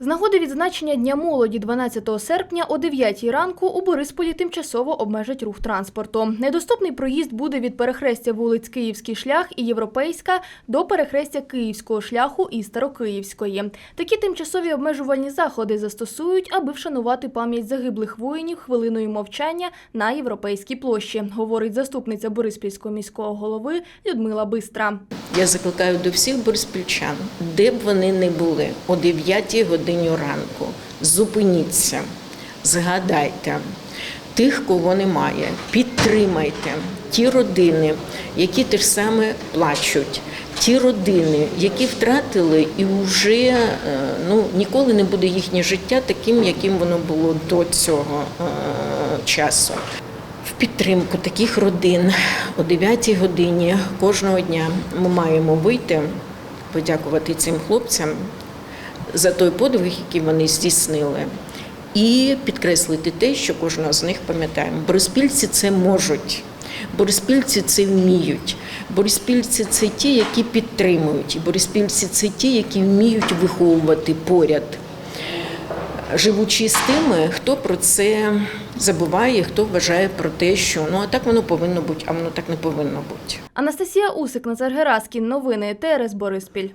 З нагоди відзначення Дня молоді 12 серпня о 9 ранку у Борисполі тимчасово обмежать рух транспорту. Недоступний проїзд буде від перехрестя вулиць Київський шлях і Європейська до перехрестя Київського шляху і Старокиївської. Такі тимчасові обмежувальні заходи застосують, аби вшанувати пам'ять загиблих воїнів хвилиною мовчання на Європейській площі, говорить заступниця Бориспільського міського голови Людмила Бистра. Я закликаю до всіх бориспільчан, де б вони не були, о 9 годині ранку. Зупиніться, згадайте тих, кого немає, підтримайте ті родини, які теж саме плачуть, ті родини, які втратили і вже е, ну, ніколи не буде їхнє життя таким, яким воно було до цього е, часу. В підтримку таких родин о 9-й годині кожного дня ми маємо вийти, подякувати цим хлопцям за той подвиг, який вони здійснили, і підкреслити те, що кожного з них пам'ятаємо. Бориспільці це можуть. Бориспільці це вміють. Бориспільці це ті, які підтримують. Бориспільці це ті, які вміють виховувати поряд живучи з тими, хто про це забуває, хто вважає про те, що ну а так воно повинно бути, а воно так не повинно бути. Анастасія Усик, Назар Гераскін. Новини ТРС Бориспіль.